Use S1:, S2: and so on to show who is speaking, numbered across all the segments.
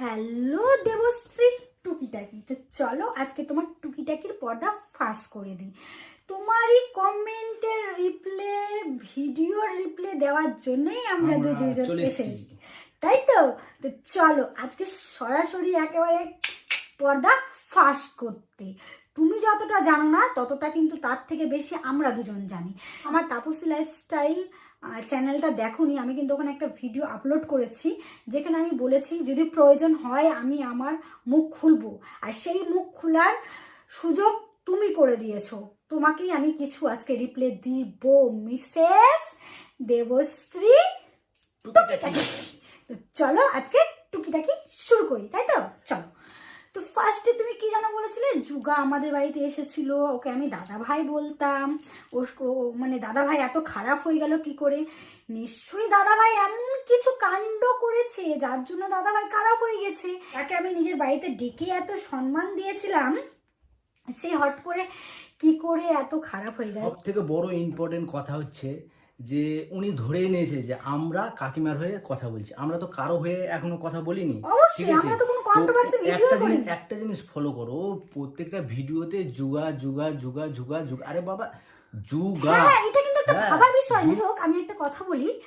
S1: Hello Debashree টুকিটাকি। তো চলো আজকে তোমার টুকিটাকির পর্দা ফাঁস করে দিই। তোমারই কমেন্টের রিপ্লে ভিডিওর রিপ্লে দেওয়ার জন্যই আমরা দুজন এসেছি। তাই তো? তো চলো আজকে সরাসরি একেবারে পর্দা ফাঁস করতে। তুমি যতটা জানো না ততটা কিন্তু তার থেকে বেশি আমরা দুজন জানি। আমার তাপসী লাইফস্টাইল চ্যানেলটা দেখোনি আমি কিন্তু ওখানে একটা ভিডিও আপলোড করেছি যেখানে আমি বলেছি যদি প্রয়োজন হয় আমি আমার মুখ খুলবো। আর সেই মুখ খোলার সুযোগ তুমি করে দিয়েছ। তোমাকেই আমি কিছু আজকে রিপ্লে দিব মিসেস দেবশ্রী টুকিটাকি। তো চলো আজকে টুকিটাকি শুরু করি তাই তো? চলো। তো ফার্স্টে তুমি কি জানো বলেছিলে? যুগা আমাদের বাড়িতে এসেছিল। ওকে আমি দাদা ভাই বলতাম ও মানে দাদা ভাই এত খারাপ হয়ে গেল কি করে? নিশ্চয়ই দাদা ভাই এমন কিছু কাণ্ড করেছে, যার জন্য দাদা ভাই খারাপ হয়ে গেছে। তাকে আমি নিজের বাড়িতে ডেকে এত সম্মান দিয়েছিলাম, সে হট করে কি করে এত খারাপ হয়ে গেল?
S2: থেকে বড় ইম্পর্টেন্ট কথা হচ্ছে যে উনি ধরে নিয়েছে যে আমরা কাকিমার হয়ে কথা বলছি। আমরা তো কারও হয়ে এখনও কথা বলিনি। ঠিক আছে? একটা জিনিস একটা জিনিস ফলো করো। প্রত্যেকটা ভিডিওতে যুগা যুগা যুগা যুগা যুগা। আরে বাবা যুগা।
S1: হ্যাঁ এটা কিন্তু একটা
S2: হ্যাঁ,
S1: ভাবার বিষয়। হোক আমি একটা কথা বলি।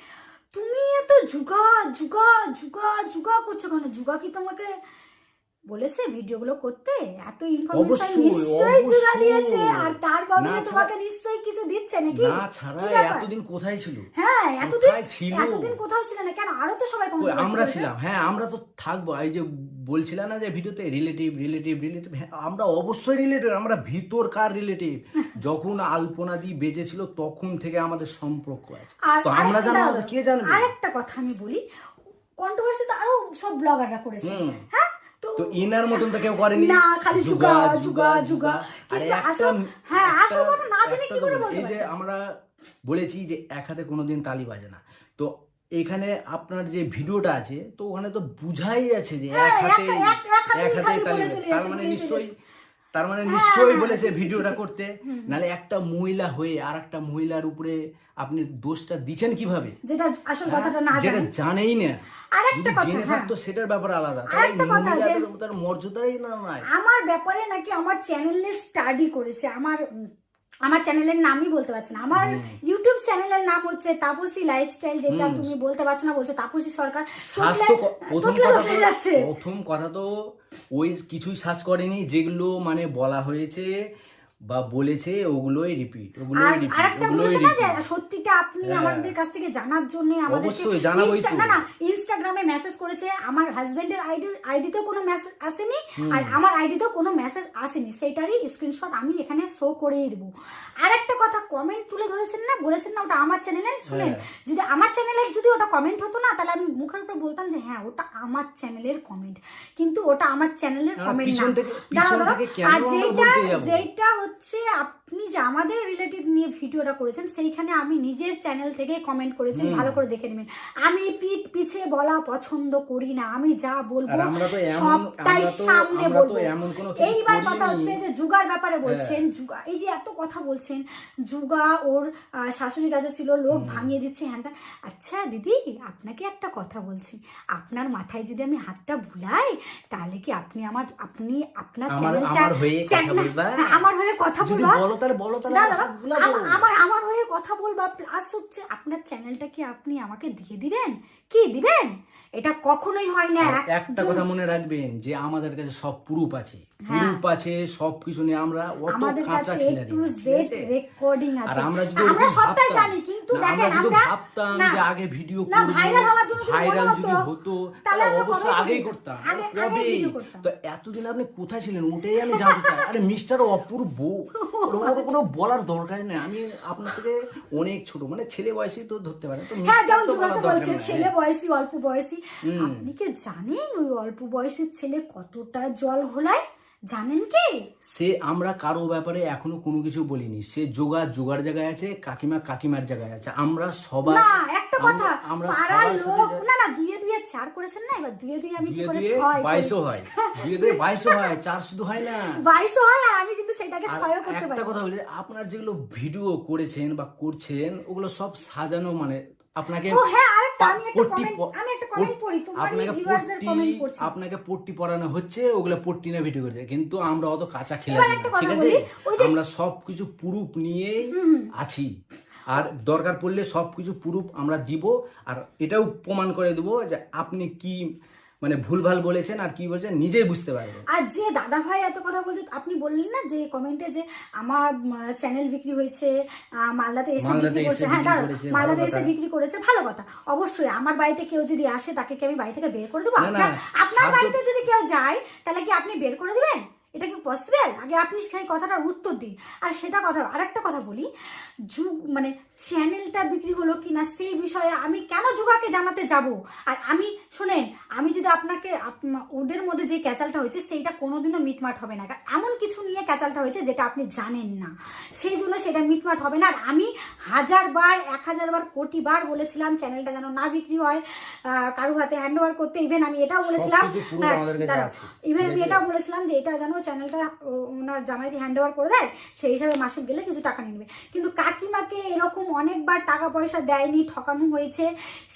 S1: তুমি এত যুগা যুগা যুগা যুগা করছ কেন? যুগা কি তোমাকে বলেছে ভিডিওগুলো করতে? এত ইনফরমেশন
S2: অবশ্যই,
S1: নিশ্চয়ই আর তার বদলে তোমাকে নিশ্চয়ই কিছু দিচ্ছে নাকি?
S2: না ছাড়া এতদিন কোথায় ছিল?
S1: হ্যাঁ এতদিন
S2: ছিল?
S1: এতদিন কোথাও ছিল না। কেন? আরও তো সবাই controversy
S2: আমরা ছিলাম। হ্যাঁ আমরা তো থাকব। এই যে বলছিলাম না যে ভিডিওতে রিলেটিভ রিলেটিভ রিলেটিভ হ্যাঁ আমরা অবশ্যই রিলেটিভ আমরা ভিতরকার রিলেটিভ যখন আলপনা দিয়ে বেজেছিল তখন থেকে আমাদের সম্পর্ক আছে। তো আমরা জানব কে জানবে?
S1: আরেকটা কথা আমি বলি। কন্ট্রোভার্সি তো আরও সব ব্লগাররা করেছে। হ্যাঁ তো
S2: ইনার মতন তো কেউ করেনি।
S1: না খালি জুগা জুগা জুগা
S2: আরে
S1: আসো
S2: একটা
S1: হ্যাঁ আসল
S2: একটা-
S1: কথা না জেনে কি করে বলতে
S2: এই যে আমরা বলেছি যে এক হাতে কোনোদিন তালি বাজে না। তো এখানে আপনার যে ভিডিওটা আছে তো ওখানে তো বুঝাই আছে যে এক
S1: হ্যাঁ,
S2: হাতে
S1: এক- এক- এক
S2: হাতে তালি বাজে। তার মানে নিশ্চয়ই তার মানে
S1: হ্যাঁ,
S2: নিশ্চয়ই
S1: হ্যাঁ,
S2: বলেছে ভিডিওটা করতে। নালে একটা মহিলা হয়ে আর একটা মহিলার উপরে আপনি দোষটা দিচ্ছেন কীভাবে?
S1: যেটা আসল কথাটা না
S2: যেটা জানেই না।
S1: আরেকটা কথা,
S2: জেনে
S1: হ্যাঁ।
S2: থাকতো সেটার ব্যাপার আলাদা।
S1: আরেকটা কথা যে-
S2: মহিলাদের তার মর্যাদাই না নাই।
S1: আমার ব্যাপারে নাকি আমার চ্যানেলে স্টাডি করেছে আমার আমার চ্যানেলের নামই বলতে পারছি না। আমার ইউটিউব চ্যানেলের নাম হচ্ছে তাপসী লাইফস্টাইল যেটা তুমি বলতে পারছ না বলছো তাপসী সরকার।
S2: প্রথম কথা তো ওই কিছুই সার্চ করেনি যেগুলো মানে বলা হয়েছে বা বলেছে ওগুলোই রিপিট ওগুলোই রিপিট ওগুলোই রিপিট
S1: সত্যিটা আপনি
S2: হ্যাঁ।
S1: আমাদের কাছ থেকে জানার জন্য আমাদেরকে
S2: অবশ্যই, জানাবোই তো।
S1: না না ইনস্টাগ্রামে মেসেজ করেছে আমার হাজবেন্ডের আইডি আইডিতেও কোনো মেসেজ আসেনি আর আমার আইডিতেও কোনো মেসেজ আসেনি। সেটারই স্ক্রিনশট আমি এখানে শো করেই দেবো। আর একটা কথা কমেন্ট তুলে ধরেছেন না? বলেছেন না ওটা আমার চ্যানেলে শুনেন
S2: হ্যাঁ।
S1: যদি আমার চ্যানেলে যদি ওটা কমেন্ট হতো না তাহলে আমি মুখের উপর বলতাম যে হ্যাঁ ওটা আমার চ্যানেলের কমেন্ট কিন্তু ওটা আমার চ্যানেলের কমেন্ট না দাঁড়াও, আর যেটা যেটা হচ্ছে আপনি যে আমাদের রিলেটিভ নিয়ে ভিডিওটা করেছেন সেইখানে আমি নিজের চ্যানেল থেকে কমেন্ট করেছি ভালো করে দেখে নেবেন। আমি পিঠ পিছে বলা পছন্দ করি না আমি যা বলব সবটাই সামনে বলব। এইবার কথা
S2: হ্যাঁ।
S1: হচ্ছে যে যুগার ব্যাপারে বলছেন যুগা এই যে এত কথা বলছেন যুগা ওর আহ, শাশুড়ির কাছে ছিল লোক ভাঙিয়ে দিচ্ছে ত্যান। আচ্ছা দিদি আপনাকে একটা কথা বলছি। আপনার মাথায় যদি আমি হাতটা ভুলাই তাহলে কি আপনি আমার আপনি আপনার চ্যানেলটা
S2: আমার হয়ে কথা বলবা? তাহলে বলো তাহলে আমার
S1: আমার হয়ে কথা বলবা প্লাস হচ্ছে আপনার চ্যানেলটা কি আপনি আমাকে দিয়ে দিবেন? কি দিবেন? এটা কখনোই হয় না।
S2: একটা কথা মনে রাখবেন যে আমাদের কাছে সব প্রুফ আছে। প্রুফ আছে সব কিছু নিয়ে আমরা অত
S1: হ্যাঁ।
S2: কাঁচা খেলারি আছে?
S1: রেকর্ডিং
S2: আর
S1: আছে।
S2: আমরা যদি
S1: আমরা সবটাই জানি কিন্তু দেখেন
S2: আমরা ভাবতাম যে আগে ভিডিও করব
S1: viral হওয়ার জন্য
S2: ভাইরাল যদি
S1: হতো, তাহলে
S2: আগেই করতাম। কবে? তো এতদিন আপনি কোথায় ছিলেন? ওটাই আমি জানতে চাই। আরে মিস্টার অপূর্ব। ওর কোনো বলার দরকার নেই। আমি আপনার থেকে অনেক ছোট। মানে ছেলে বয়সী তো ধরতে পারেন। তো
S1: হ্যাঁ যেমন বলছে ছেলে বয়সী অল্প বয়সী। আপনি কি জানেন ওই অল্প বয়সের ছেলে কতটা জল ঘোলায়? জানেন কি?
S2: সে আমরা কারও ব্যাপারে এখনও কোনো কিছু বলিনি। সে যোগা যোগার জায়গায় আছে কাকিমা কাকিমার জায়গায় আছে। আমরা সবাই
S1: না একটা কথা
S2: আমরা-
S1: পাড়ার লোক না না দুয়ে দুয়ে চার করেছেন না? এবার দুয়ে দুয়ে আমি কি করে ছয়
S2: বাইশও হয়। দুয়ে দুয়ে বাইশও হয় চার শুধু হয় না।
S1: বাইশও হয় আর আমি কিন্তু সেটাকে ছয়ও করতে পারি।
S2: একটা কথা বলি আপনার যেগুলো ভিডিও করেছেন বা করছেন ওগুলো সব সাজানো মানে আপনাকে
S1: ও হ্যাঁ
S2: আপনাকে পট্টি হচ্ছে ওগুলো পট্টি না ভিডিও করছে। কিন্তু আমরা অত কাঁচা খেলা ঠিক আছে? আমরা সবকিছু প্রুফ নিয়েই আছি। আর দরকার পড়লে সবকিছু প্রুফ আমরা দিব আর এটাও প্রমাণ করে দেবো যে আপনি কি মানে ভুলভাল বলেছেন আর কি বলছেন নিজেই বুঝতে পারবেন
S1: আর যে দাদা ভাই এত কথা বলছে আপনি বললেন না যে কমেন্টে যে আমার চ্যানেল বিক্রি হয়েছে মালদাতে এসে বিক্রি
S2: এসে
S1: হ্যাঁ দাঁড়াও,
S2: করেছে,
S1: মালদাতে
S2: ভালো
S1: এসে
S2: কথা।
S1: বিক্রি করেছে ভালো কথা। অবশ্যই আমার বাড়িতে কেউ যদি আসে তাকে কি আমি বাড়ি থেকে বের করে দেবো? আপনার বাড়িতে যদি কেউ যায় তাহলে কি আপনি বের করে দিবেন? এটা কি পসিবল আগে আপনি সেই কথাটার উত্তর দিন। আর সেটা কথা আরেকটা কথা বলি। যুগ মানে চ্যানেলটা বিক্রি হলো কি না সেই বিষয়ে আমি কেন যুগাকে জানাতে যাব? আর আমি শোনেন আমি যদি আপনাকে আপ- ওদের মধ্যে যে ক্যাচালটা হয়েছে সেইটা কোনোদিনও মিটমাট হবে না। কারণ এমন কিছু নিয়ে ক্যাচালটা হয়েছে যেটা আপনি জানেন না। সেই জন্য সেটা মিটমাট হবে না। আর আমি হাজার বার এক হাজার বার কোটি বার বলেছিলাম চ্যানেলটা যেন না বিক্রি হয় কারোর হাতে হ্যান্ড ওভার করতে। ইভেন আমি এটাও বলেছিলাম। ইভেন আমি এটাও বলেছিলাম যে এটা যেন চ্যানেলটা ওনার জামাইকে হ্যান্ড ওভার করে দেয় সেই হিসাবে মাসে গেলে কিছু টাকা নিয়ে নেবে। কিন্তু কাকিমাকে এরকম অনেকবার টাকা পয়সা দেয়নি ঠকানো হয়েছে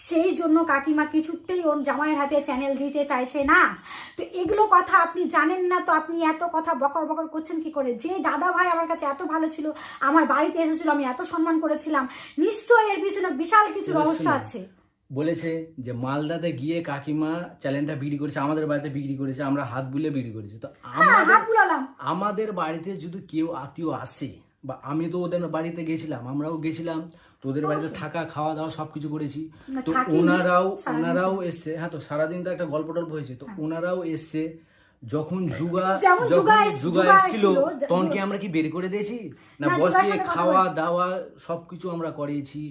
S1: সেই জন্য কাকিমা কিছুতেই ওর জামাইয়ের হাতে চ্যানেল দিতে চাইছে না। তো এগুলো কথা আপনি জানেন না তো আপনি এত কথা বকর বকর করছেন কি করে? যে দাদা ভাই আমার কাছে এত ভালো ছিল আমার বাড়িতে এসেছিল আমি এত সম্মান করেছিলাম নিশ্চয়ই এর পিছনে বিশাল কিছু রহস্য আছে।
S2: বলেছে যে মালদাতে গিয়ে কাকিমা চ্যানেলটা বিক্রি করেছে আমাদের বাড়িতে বিক্রি করেছে আমরা হাত বুলে বিক্রি করেছি। তো
S1: হ্যাঁ
S2: আমাদের আমাদের বাড়িতে যদি কেউ আত্মীয় আসে বা আমি তো ওদের বাড়িতে গেছিলাম আমরাও গেছিলাম তো ওদের বাড়িতে থাকা খাওয়া দাওয়া সবকিছু করেছি। তো ওনারাও ওনারাও এসছে। হ্যাঁ তো সারাদিন তো একটা গল্প টল্প হয়েছে। তো ওনারাও এসছে যখন যুগা যখন
S1: যুগা এস-
S2: যুগা
S1: যুগা
S2: এসেছিল
S1: এসেছিল,
S2: তখন কি আমরা কি বের করে দিয়েছি? না
S1: কথা
S2: খাওয়া দাওয়া সবকিছু আমরা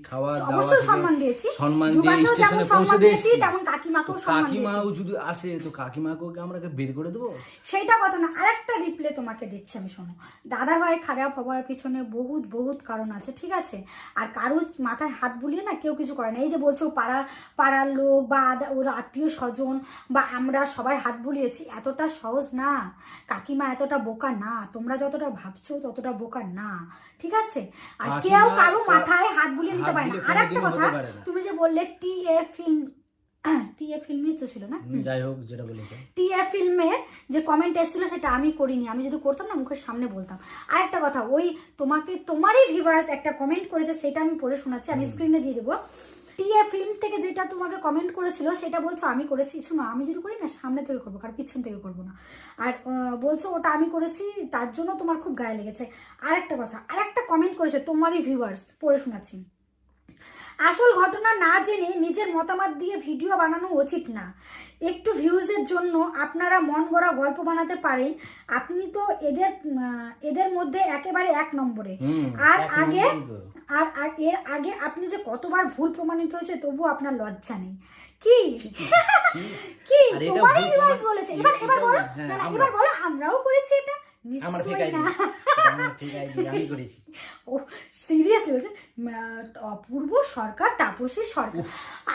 S2: খাওয়া দাওয়া
S1: সম্মান দিয়েছি।
S2: সম্মান দিয়ে স্টেশনে পৌঁছে
S1: দিয়েছি তেমন কাকিমাকেও সম্মান
S2: কাকিমাও যদি আসে তো কাকিমাকেও কি আমরা বের করে দেবো?
S1: সেইটা কথা না আরেকটা রিপ্লে তোমাকে দিচ্ছি আমি শোনো। দাদা ভাই খারাপ হওয়ার পিছনে বহুত বহুত কারণ আছে ঠিক আছে? আর কারও মাথায় হাত বুলিয়ে না কেউ কিছু করে না। এই যে বলছো পাড়ার পাড়ার লোক বা ওর আত্মীয় স্বজন বা আমরা সবাই হাত বুলিয়েছি এতটা সহজ না। কাকিমা এতটা বোকা না তোমরা যতটা ভাবছ ততটা বোকা না। ঠিক আছে? আর কেউ
S2: কারও
S1: মাথায় হাত বুলিয়ে নিতে পারে না। আর একটা কথা। তুমি যে বললে টি এ ফিল্ম টি এ ফিল্মই তো ছিল না?
S2: যাই হোক যেটা বলেছে।
S1: টিয়া ফিল্মের যে কমেন্ট এসেছিল সেটা আমি করিনি। আমি যদি করতাম না মুখের সামনে বলতাম। আর একটা কথা ওই তোমাকে তোমারই ভিভার্স একটা কমেন্ট করেছে সেটা আমি পড়ে শোনাচ্ছি। আমি স্ক্রিনে দিয়ে দেবো। টিয়া ফিল্ম থেকে যেটা তোমাকে কমেন্ট করেছিল, সেটা বলছো, আমি করেছি। শোনো, আমি যদি করি না, সামনে থেকে করব, কারণ পিছন থেকে করব না। আর বলছো, ওটা আমি করেছি, তার জন্য তোমার খুব গায়ে লেগেছে। আরেকটা কথা আর একটা কমেন্ট করেছে তোমারই ভিউয়ার্স পড়ে শোনাচ্ছি। আসল ঘটনা না জেনে নিজের মতামত দিয়ে ভিডিও বানানো উচিত না। একটু ভিউজের জন্য আপনারা মন গড়া গল্প বানাতে পারেন। আপনি তো এদের এদের মধ্যে একেবারে এক নম্বরে। আর আগে আর এর আগে আপনি যে কতবার ভুল প্রমাণিত হয়েছে তবু আপনার লজ্জা নেই। কি। কি তোমারই ভিউয়ার্স বলেছে। এবার এবার বলো।
S2: হ্যাঁ,
S1: না এবার বলো আমরাও করেছি এটা? নিশ্চয়ই না।
S2: আমার আইডি আমি করেছি।
S1: ও সিরিয়াসলি বলছে? অপূর্ব সরকার তাপসী সরকার।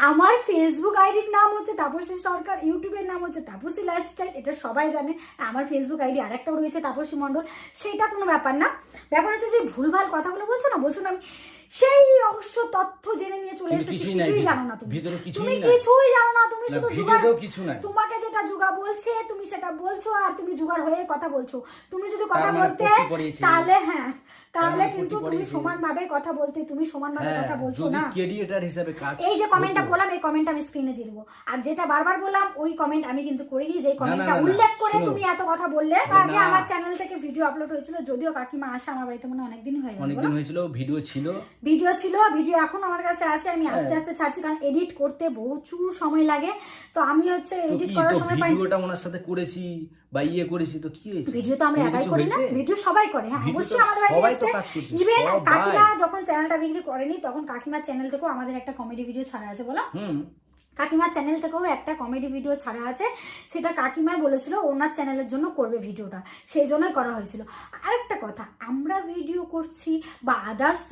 S1: আমার ফেসবুক আইডির নাম হচ্ছে তাপসী সরকার ইউটিউবের নাম হচ্ছে তাপসী লাইফস্টাইল এটা সবাই জানে। আমার ফেসবুক আইডি আরেকটাও রয়েছে তাপসী মণ্ডল। সেইটা কোনো ব্যাপার না। ব্যাপার হচ্ছে যে ভুলভাল কথাগুলো বলছো না বলছো না আমি সেই রহস্য তথ্য জেনে নিয়ে চলে এসেছি
S2: কিছুই
S1: জানো না তুমি।
S2: কিছুই
S1: তুমি কিছুই জানো না তুমি শুধু তোমাকে যেটা যুগা বলছে তুমি সেটা বলছো আর তুমি জুগার হয়ে কথা বলছো। তুমি যদি কথা
S2: মানে
S1: বলতে তাহলে হ্যাঁ তাহলে কিন্তু তুমি। সমানভাবে কথা বলতে তুমি সমানভাবে
S2: হ্যাঁ
S1: কথা বলছো না।
S2: ক্রিয়েটার হিসাবে কাজ
S1: এই যে কমেন্টটা বললাম এই কমেন্ট আমি স্ক্রিনে দিয়ে দেবো। আর যেটা বারবার বললাম ওই কমেন্ট আমি কিন্তু করিনি যে কমেন্টটা উল্লেখ করে তুমি এত কথা বললে। আগে আমার চ্যানেল থেকে ভিডিও আপলোড হয়েছিল যদিও কাকিমা আসে আমার বাড়িতে মনে হয় অনেকদিন হয়ে গেল।
S2: অনেকদিন হয়েছিল ভিডিও ছিল।
S1: ভিডিও ছিল ভিডিও এখন আমার কাছে আছে আমি
S2: হ্যাঁ।
S1: আস্তে আস্তে ছাড়ছি কারণ এডিট করতে প্রচুর সময় লাগে। তো আমি হচ্ছে এডিট করার সময় পাই
S2: ভিডিওটা ওনার সাথে করেছি বা ইয়ে করেছি তো কি হয়েছে?
S1: ভিডিও তো আমরা একাই করি না ভিডিও সবাই করে। হ্যাঁ অবশ্যই আমাদের বাড়িতে ইভেন কাকিমা যখন চ্যানেলটা বিক্রি করেনি তখন কাকিমার চ্যানেল থেকেও আমাদের একটা কমেডি ভিডিও ছাড়া আছে বলো।
S2: হুম।
S1: কাকিমার চ্যানেল থেকেও একটা কমেডি ভিডিও ছাড়া আছে সেটা কাকিমাই বলেছিল ওনার চ্যানেলের জন্য করবে ভিডিওটা সেই জন্যই করা হয়েছিল। আরেকটা কথা আমরা ভিডিও করছি বা আদার্স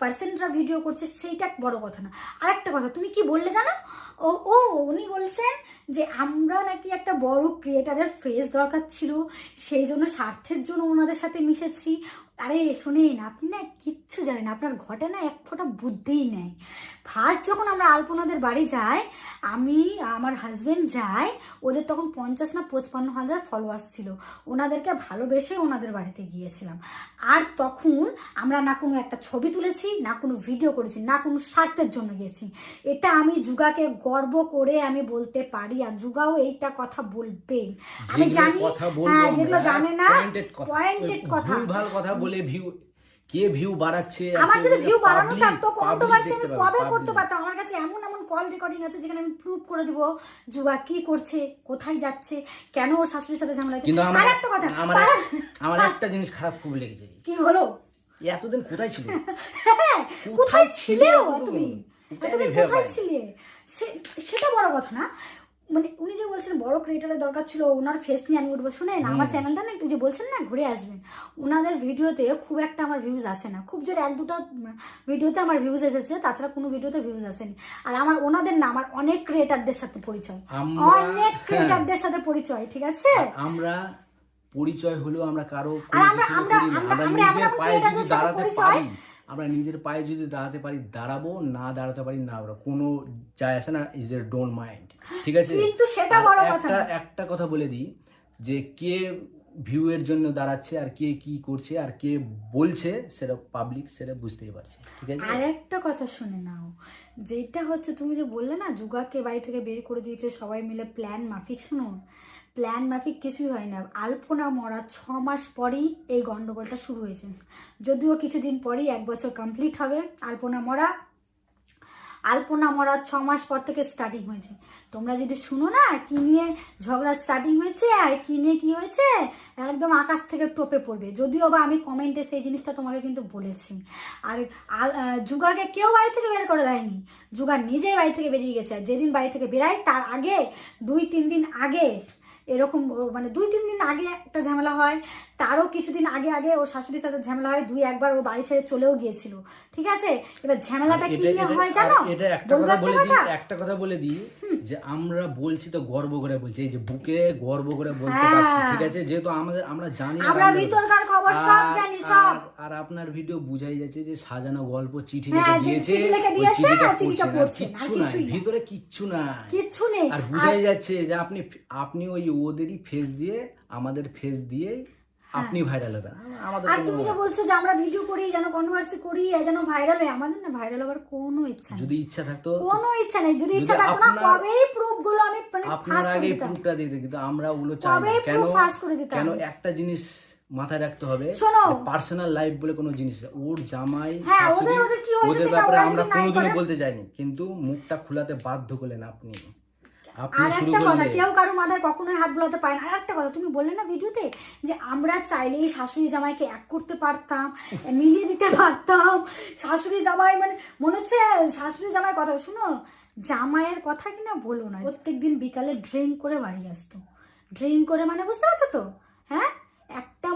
S1: পার্সেন্টরা ভিডিও করছে সেইটা বড় কথা না। আরেকটা কথা তুমি কি বললে জানো? ও ও, উনি বলছেন যে আমরা নাকি একটা বড় ক্রিয়েটারের ফেস দরকার ছিল, সেই জন্য স্বার্থের জন্য ওনাদের সাথে মিশেছি। আরে শোনেন, আপনি না কিচ্ছু জানেন আপনার ঘটে না এক ফোঁটা বুদ্ধিই নেই। ফার্স্ট যখন আমরা আলপনাদের বাড়ি যাই আমি আমার হাজবেন্ড যাই ওদের তখন পঞ্চাশ না পঁচপান্ন হাজার ফলোয়ার্স ছিল। ওনাদেরকে ভালোবেসে ওনাদের বাড়িতে গিয়েছিলাম। আর তখন আমরা না কোনো একটা ছবি তুলেছি না কোনো ভিডিও করেছি না কোনো স্বার্থের জন্য গেছি এটা আমি যুগাকে গর্ব করে আমি বলতে পারি আর যুগাও এইটা কথা বলবে। আমি জানি হ্যাঁ যেগুলো জানে না পয়েন্টেড কথা
S2: ভুলভাল কথা বলে ভিউ কে ভিউ বাড়াচ্ছে
S1: আমার যদি ভিউ বাড়ানো থাকতো কন্ট্রোভার্সি আমি কবে করতে পারতাম? আমার কাছে এমন এমন কল রেকর্ডিং আছে যেখানে আমি প্রুভ করে দিব যুগা কি করছে কোথায় যাচ্ছে কেন ওর শাশুড়ির সাথে ঝামেলা হচ্ছে আর একটা কথা
S2: আমার আমার একটা জিনিস খারাপ খুব লেগেছে।
S1: কি হলো?
S2: এতদিন কোথায় ছিল?
S1: হ্যাঁ, কোথায় ছিলে
S2: তুমি
S1: এতদিন?
S2: কোথায়।
S1: ছিলে? সেটা বড় কথা না। মানে উনি যে বলছেন বড় ক্রিয়েটারের দরকার ছিল ওনার ফেস নিয়ে আমি উঠবো। শুনেন আমার চ্যানেলটা না একটু যে বলছেন না ঘুরে আসবেন। ওনাদের ভিডিওতে খুব একটা আমার ভিউজ আসে না। খুব জোর এক দুটো ভিডিওতে আমার ভিউজ এসেছে তাছাড়া কোনো ভিডিওতে ভিউজ আসেনি। আর আমার ওনাদের না আমার অনেক ক্রিয়েটারদের সাথে পরিচয়। অনেক। ক্রিয়েটারদের সাথে পরিচয় ঠিক আছে?
S2: আমরা পরিচয় হলেও আমরা কারও
S1: আর
S2: কোনো
S1: আমরা-
S2: কিছু
S1: আমরা-
S2: করি না।
S1: আমরা-
S2: আমরা
S1: আমরা এমন
S2: নিজের
S1: এমন
S2: পায়ে যদি
S1: ক্রিয়েটারদের সাথে
S2: দাঁড়াতে
S1: পরিচয়-
S2: পারি। আমরা নিজের পায়ে যদি দাঁড়াতে পারি দাঁড়াবো না দাঁড়াতে পারি না আমরা কোনো যায় আসে না ইজ এর ডোন্ট মাইন্ড ঠিক আছে?
S1: কিন্তু সেটা বড় কথা
S2: একটা একটা কথা বলে দিই যে কে ভিউ এর জন্য দাঁড়াচ্ছে আর কে কি করছে আর কে বলছে সেটা পাবলিক সেটা বুঝতেই পারছে ঠিক আছে?
S1: আর একটা কথা শুনে নাও যেটা হচ্ছে তুমি যে বললে না যুগাকে বাড়ি থেকে বের করে দিয়েছে সবাই মিলে প্ল্যান মাফিক শুনো প্ল্যান মাফিক কিছুই হয় না। আলপনা মরা ছ মাস পরেই এই গন্ডগোলটা শুরু হয়েছে। যদিও কিছুদিন পরেই এক বছর কমপ্লিট হবে আলপনা মরা। আলপনা মরা ছ মাস পর থেকে স্টার্টিং হয়েছে। তোমরা যদি শুনো না কি নিয়ে ঝগড়া স্টার্টিং হয়েছে আর কি নিয়ে কি হয়েছে, একদম আকাশ থেকে টোপে পড়বে। যদিও বা আমি কমেন্টে সেই জিনিসটা তোমাকে কিন্তু বলেছি। আর যুগাকে কেউ বাড়ি থেকে বের করে দেয়নি। যুগা নিজেই বাড়ি থেকে বেরিয়ে গেছে। আর যেদিন বাড়ি থেকে বেরায়, তার আগে, দুই, তিন দিন আগে এরকম মানে দুই তিন দিন আগে একটা ঝামেলা হয় তারও কিছুদিন আগে আগে ওর শাশুড়ির সাথে ঝামেলা হয় দুই একবার ও বাড়ি ছেড়ে চলেও গিয়েছিল। ঠিক আছে? এবার ঝামেলাটা কি নিয়ে হয় জানো?
S2: এটা একটা কথা বলে দিই একটা কথা বলে দিই যে আমরা বলছি তো গর্ব করে বলছি এই যে বুকে গর্ব করে বলতে
S1: হ্যাঁ।
S2: পারছি ঠিক আছে? যেহেতু আমাদের আমরা জানি আর
S1: আমরা ভিতরকার খবর? সব জানি, সব।
S2: আর- আপনার ভিডিও বুঝাই যাচ্ছে যে সাজানো গল্প চিঠি
S1: হ্যাঁ,
S2: লিখে দিয়েছে চিঠিটা পড়ছেন, কিচ্ছু
S1: না।
S2: ভিতরে কিচ্ছু নাই।
S1: কিচ্ছু নেই।
S2: আর বুঝাই যাচ্ছে যে আপনি আপনি ওই ওদেরই ফেস দিয়ে আমাদের ফেস দিয়ে আপনি ভাইরাল হবেন। আমাদের
S1: আর তুমি যে বলছো যে আমরা ভিডিও করি যেন কন্ট্রোভার্সি করি এ যেন ভাইরাল হয় আমাদের না ভাইরাল হবার কোনো ইচ্ছা
S2: যদি ইচ্ছা থাকতো
S1: কোনো ইচ্ছা নেই। যদি ইচ্ছা থাকতো না কবেই প্রুফগুলো আমি মানে
S2: আপনার আগে
S1: দিতাম।
S2: প্রুফটা দিয়ে দিত, কিন্তু আমরা ওগুলো চাই না। কেন
S1: দিতাম।
S2: কেন একটা জিনিস মাথায় রাখতে হবে
S1: শোনো।
S2: পার্সোনাল লাইফ বলে কোনো জিনিস। ওর জামাই
S1: হ্যাঁ, ওদের-
S2: ব্যাপারে আমরা
S1: যদি নাই
S2: কোনোদিনও বলতে যাইনি। কিন্তু মুখটা খোলাতে বাধ্য করলেন আপনি।
S1: আর একটা কথা কেউ কারও মাথায় কখনোই হাত বোলাতে পারে না। আর একটা কথা তুমি বললে না ভিডিওতে যে আমরা চাইলেই শাশুড়ি জামাইকে এক করতে পারতাম মিলিয়ে দিতে পারতাম। শাশুড়ি জামাই মানে মনে হচ্ছে শাশুড়ি জামাই কথা শুনো জামাইয়ের কথা কিনা বলো না। প্রত্যেকদিন বিকালে ড্রিঙ্ক করে বাড়ি আসতো। ড্রিঙ্ক করে মানে বুঝতে পারছ তো? হ্যাঁ?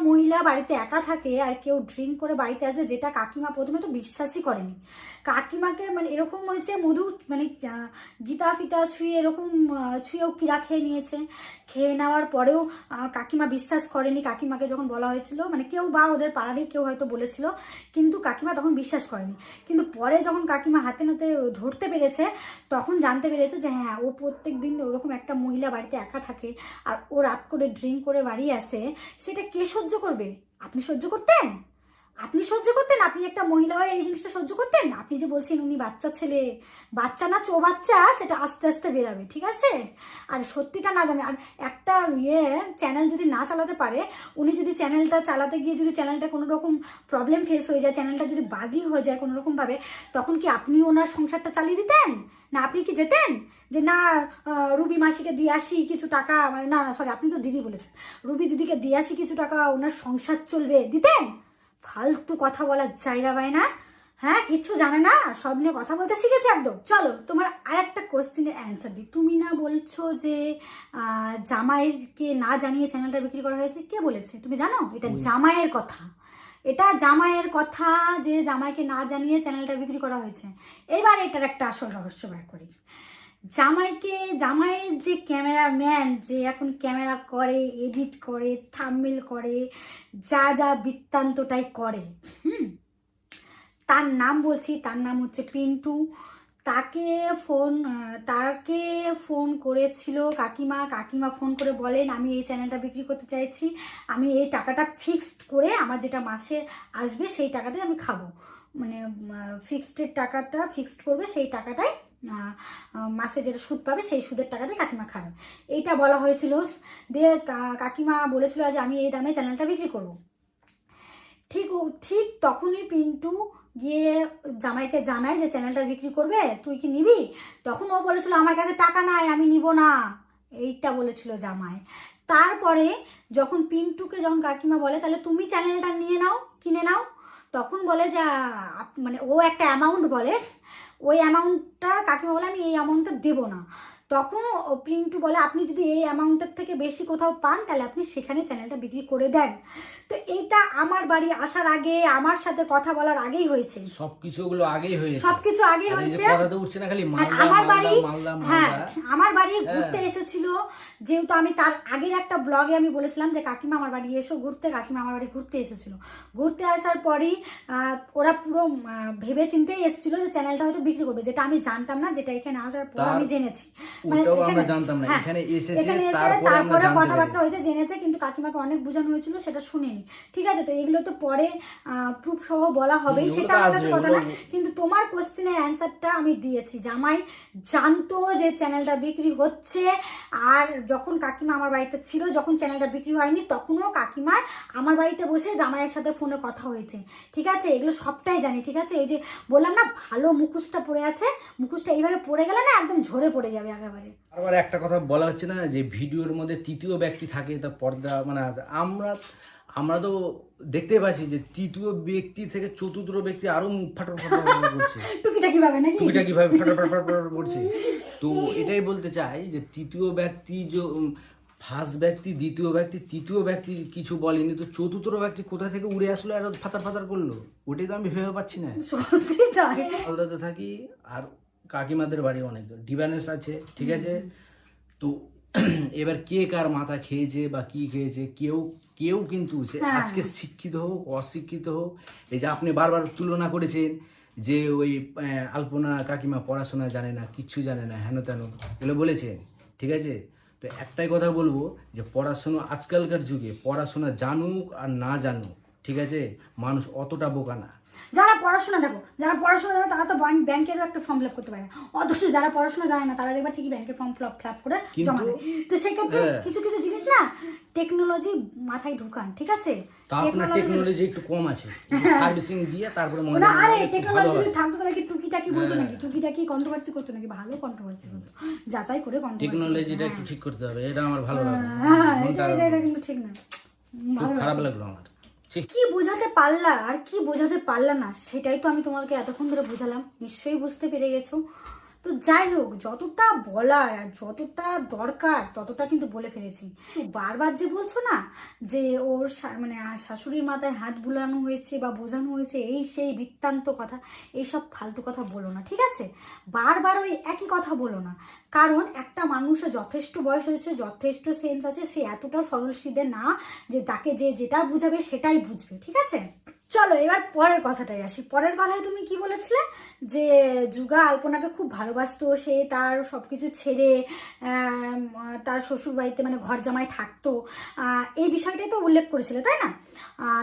S1: মহিলা বাড়িতে একা থাকে আর কেউ ড্রিঙ্ক করে বাড়িতে আসবে, যেটা কাকিমা প্রথমে তো বিশ্বাসই করেনি। কাকিমাকে মানে এরকম হয়েছে মধু মানে গীতা ফিতা ছুঁয়ে এরকম ছুঁয়েও কিরা খেয়ে নিয়েছে। খেয়ে নেওয়ার পরেও কাকিমা বিশ্বাস করেনি। কাকিমাকে যখন বলা হয়েছিল মানে কেউ বা ওদের পাড়ারই কেউ হয়তো বলেছিল, কিন্তু কাকিমা তখন বিশ্বাস করেনি। কিন্তু পরে যখন কাকিমা হাতে নাতে ধরতে পেরেছে, তখন জানতে পেরেছে যে হ্যাঁ ও প্রত্যেক দিন ওরকম একটা মহিলা বাড়িতে একা থাকে, আর ও রাত করে ড্রিঙ্ক করে বাড়ি আসে, সেটা কে সহ্য করবে? আপনি সহ্য করতেন? আপনি সহ্য করতেন? আপনি একটা মহিলা হয়ে এই জিনিসটা সহ্য করতেন? আপনি যে বলছেন উনি বাচ্চা ছেলে, বাচ্চা না চো বাচ্চা, সেটা আস্তে আস্তে বেরাবে, ঠিক আছে? আর সত্যিটা না জানে, আর একটা ইয়ে চ্যানেল যদি না চালাতে পারে, উনি যদি চ্যানেলটা চালাতে গিয়ে যদি চ্যানেলটা কোনো রকম প্রবলেম ফেস হয়ে যায় চ্যানেলটা যদি বাদই হয়ে যায় কোনো রকমভাবে তখন কি আপনি ওনার সংসারটা চালিয়ে দিতেন? না আপনি কি যেতেন? যে না রুবি মাসিকে দিয়ে আসি, কিছু টাকা মানে না সরি আপনি তো দিদি বলেছেন। রুবি দিদিকে দিয়ে আসি, কিছু টাকা ওনার সংসার চলবে, দিতেন? ফালতু কথা বলার জায়গা পায় না। হ্যাঁ কিছু জানে না সব নিয়ে কথা বলতে শিখেছে একদম। চলো তোমার আর একটা কোশ্চেনের অ্যান্সার দিই। তুমি না বলছো যে জামাইকে না জানিয়ে চ্যানেলটা বিক্রি করা হয়েছে? কে বলেছে? তুমি জানো? এটা জামাইয়ের কথা। এটা জামাইয়ের কথা যে জামাইকে না জানিয়ে চ্যানেলটা বিক্রি করা হয়েছে। এবার এটার একটা আসল রহস্য বের করি। জামাইকে, জামাইয়ের যে ক্যামেরাম্যান যে এখন ক্যামেরা করে, এডিট করে থাম্বনেল করে, যা যা বৃত্তান্তটাই করে, হুম? তার নাম বলছি, তার নাম হচ্ছে পিন্টু। তাকে ফোন তাকে ফোন করেছিল কাকিমা। কাকিমা ফোন করে বলেন, আমি এই চ্যানেলটা বিক্রি করতে চাইছি, আমি এই টাকাটা ফিক্সড করে আমার যেটা মাসে আসবে সেই টাকাটাই আমি খাব। মানে ফিক্সডের টাকাটা ফিক্সড করবে সেই টাকাটাই মাসে যেটা সুদ পাবে সেই সুদের টাকাটাই কাকিমা খাবে। এইটা বলা হয়েছিল দিয়ে কাকিমা বলেছিল যে আমি এই দামে চ্যানেলটা বিক্রি করব। ঠিক ঠিক তখনই পিন্টু গিয়ে জামাইকে জানায় যে চ্যানেলটা বিক্রি করবে, তুই কি নিবি? তখন ও বলেছিল, আমার কাছে টাকা নাই, আমি নিব না। এইটা বলেছিল জামাই। তারপরে যখন পিন্টুকে যখন কাকিমা বলে, তাহলে তুমি চ্যানেলটা নিয়ে নাও, কিনে নাও, তখন বলে যে মানে ও একটা অ্যামাউন্ট বলে ওই অ্যামাউন্টটা কাকিমা বলে, আমি এই অ্যামাউন্টটা দেবো না। তখন প্রিন্টু পিন্টু বলে, আপনি যদি এই অ্যামাউন্টের থেকে বেশি কোথাও পান, তাহলে আপনি সেখানে চ্যানেলটা বিক্রি করে দেন। তো এইটা আমার বাড়ি আসার আগে আমার সাথে কথা বলার আগেই হয়েছে।
S2: সবকিছু ওগুলো আগেই হয়েছে।
S1: সবকিছু আগে হয়েছে।
S2: কথাতে উঠছে না খালি
S1: আমার বাড়ি হ্যাঁ আমার বাড়ি
S2: হ্যাঁ।
S1: ঘুরতে এসেছিল। যেহেতু আমি তার আগের একটা ব্লগে আমি বলেছিলাম যে কাকিমা আমার বাড়ি এসো ঘুরতে। কাকিমা আমার বাড়ি ঘুরতে এসেছিল। ঘুরতে আসার পরই ওরা পুরো ভেবে চিন্তেই এসেছিল যে চ্যানেলটা হয়তো বিক্রি করবে যেটা আমি জানতাম না যেটা এখানে আসার পর আমি জেনেছি।
S2: মানে
S1: এখানে-
S2: জানতাম না
S1: হ্যাঁ,
S2: এখানে
S1: এসে
S2: তারপরে
S1: কথাবার্তা হয়েছে জেনেছে কিন্তু কাকিমাকে অনেক বোঝানো হয়েছিল সেটা শুনেনি। ঠিক আছে? তো এগুলো তো পরে প্রুফ সহ বলা হবেই সেটা আমার কাছে কথা না। কিন্তু তোমার কোশ্চেনের অ্যান্সারটা আমি দিয়েছি। জামাই জানতো যে চ্যানেলটা বিক্রি হচ্ছে। আর যখন কাকিমা আমার বাড়িতে ছিল যখন চ্যানেলটা বিক্রি হয়নি তখনও কাকিমার আমার বাড়িতে বসে জামাইয়ের সাথে ফোনে কথা হয়েছে। ঠিক আছে? এগুলো সবটাই জানি ঠিক আছে? এই যে বললাম না ভালো মুখোশটা পড়ে আছে। মুখোশটা এইভাবে পড়ে গেলে না একদম ঝরে পড়ে যাবে একেবারে।
S2: আবার একটা কথা বলা হচ্ছে না যে ভিডিওর মধ্যে তৃতীয় ব্যক্তি থাকে তা পর্দা মানে আমরা আমরা তো দেখতে পাচ্ছি যে তৃতীয় ব্যক্তি থেকে চতুর্থ ব্যক্তি আরও মুখ ফাটর ফাটর করছে।
S1: টুকিটাকি ভাবে নাকি?
S2: টুকিটা কীভাবে ফাটর ফাটর ফাটর করছে। তো এটাই বলতে চাই যে তৃতীয় ব্যক্তি যে ফার্স্ট ব্যক্তি দ্বিতীয় ব্যক্তি তৃতীয় ব্যক্তি কিছু বলেনি তো চতুর্থ ব্যক্তি কোথা থেকে উড়ে আসলো আর ফাতার ফাতার করল? ওটাই তো আমি ভেবে পাচ্ছি না। আলাদাতে থাকি আর কাকিমাদের বাড়ি অনেক ডিভানেস আছে ঠিক আছে? তো এবার কে কার মাথা খেয়েছে বা কি খেয়েছে কেউ কেউ কিন্তু সে
S1: হ্যাঁ।
S2: আজকে শিক্ষিত হোক অশিক্ষিত হোক এই যে আপনি বারবার তুলনা করেছেন যে ওই আলপনা কাকিমা পড়াশোনা জানে না কিচ্ছু জানে না হেন তেন এগুলো বলেছেন ঠিক আছে? তো একটাই কথা বলব যে পড়াশোনা আজকালকার যুগে পড়াশোনা জানুক আর না জানুক ঠিক আছে? মানুষ অতটা বোকা না।
S1: যারা পড়াশোনা দেখো যারা পড়াশোনা জানে তারা তো ব্যাংক- ব্যাংকেরও একটা ফর্ম ফিলাপ করতে পারে। না অথচ যারা পড়াশোনা জানে না তারা দেখবা ঠিকই ব্যাংকের ফর্ম ফিল আপ করে জমা দেয়। তো সেক্ষেত্রে
S2: হ্যাঁ।
S1: কিছু কিছু জিনিস না টেকনোলজি মাথায় ঢুকান ঠিক আছে?
S2: টেকনোলজি একটু কম আছে। সার্ভিসিং দিয়ে তারপরে মনে
S1: না আরে টেকনোলজি যদি থাকতো তাহলে কি টুকিটাকি বলতো
S2: হ্যাঁ।
S1: নাকি? টুকিটাকি কন্ট্রোভার্সি করতো নাকি? ভালো কন্ট্রোভার্সি করতো। যাচাই করে কন্ট্রোভার্সি
S2: টেকনোলজিটা একটু ঠিক করতে হবে এটা আমার ভালো লাগল
S1: হ্যাঁ এটা কিন্তু ঠিক না। ভালো
S2: খারাপ লাগল আমার।
S1: কি বোঝাতে পারলা? আর কি বোঝাতে পারলা না? সেটাই তো আমি তোমাকে এতক্ষণ ধরে বোঝালাম। নিশ্চয়ই বুঝতে পেরে গেছো। তো যাই হোক, যতটা বলার আর যতটা দরকার, ততটা কিন্তু বলে ফেলেছি। বারবার যে বলছো না, যে ওর মানে শাশুড়ির মাথায় হাত বুলানো হয়েছে বা বোঝানো হয়েছে, এই সেই বৃত্তান্ত কথা, এইসব ফালতু কথা বলো না, ঠিক আছে? বারবার ওই একই কথা বলো না। কারণ একটা মানুষের যথেষ্ট বয়স হয়েছে, যথেষ্ট সেন্স আছে, সে এতটা সরল সিধে না যে তাকে যে যেটা বুঝাবে সেটাই বুঝবে, ঠিক আছে? চলো এবার পরের কথাটাই আসি। পরের কথায় তুমি কি বলেছিলে? যে যুগা আলপনাকে খুব ভালোবাসতো, সে তার সব কিছু ছেড়ে তার শ্বশুর বাড়িতে মানে ঘর জামাই থাকতো এই বিষয়টাই তো উল্লেখ করেছিলে, তাই না?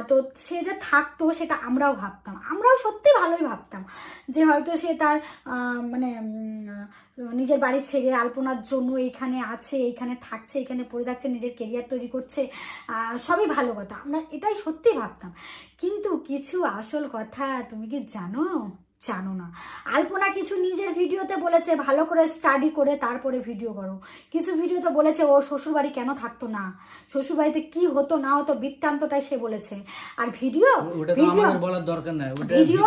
S1: তো সে যে থাকতো সেটা আমরাও ভাবতাম। আমরাও সত্যি ভালোই ভাবতাম যে হয়তো সে তার মানে নিজের বাড়ি ছেড়ে আলপনার জন্য এইখানে আছে এইখানে থাকছে এখানে পড়ে থাকছে নিজের কেরিয়ার তৈরি করছে সবই ভালো কথা। আমরা এটাই সত্যি ভাবতাম। কিন্তু কিছু আসল কথা তুমি কি জানো? জানো না। আলপনা কিছু নিজের ভিডিওতে বলেছে ভালো করে স্টাডি করে তারপরে ভিডিও করো। কিছু ভিডিওতে বলেছে ও শ্বশুরবাড়ি কেন থাকতো না? শ্বশুরবাড়িতে কি হতো না হতো বৃত্তান্তটাই সে বলেছে। আর ভিডিও ভিডিও ভিডিও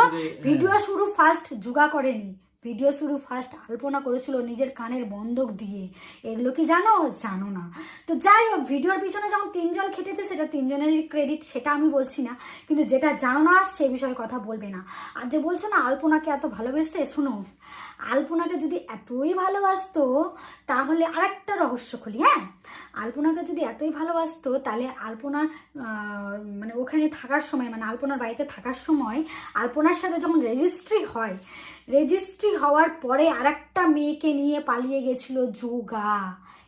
S1: ভিডিও শুরু ফার্স্ট জুগা করেনি ভিডিও শুরু ফার্স্ট আলপনা করেছিল নিজের কানের বন্ধক দিয়ে। এগুলো কি জানো? জানো না। তো যাই হোক, ভিডিওর পিছনে যখন তিনজন খেটেছে, সেটা তিনজনেরই ক্রেডিট সেটা আমি বলছি না। কিন্তু যেটা জানো না, সে বিষয়ে কথা বলবে না। আর যে বলছো না, আলপনাকে এত ভালোবেসে শোনো। আলপনাকে যদি এতই ভালোবাসতো, তাহলে আরেকটা রহস্য খুলি হ্যাঁ? আলপনাকে যদি এতই ভালোবাসতো, তাহলে আলপনার মানে ওখানে থাকার সময় মানে আলপনার বাড়িতে থাকার সময়, আলপনার সাথে যখন রেজিস্ট্রি হয় রেজিস্ট্রি হওয়ার পরে আরেকটা মেয়েকে নিয়ে পালিয়ে গেছিল যোগা।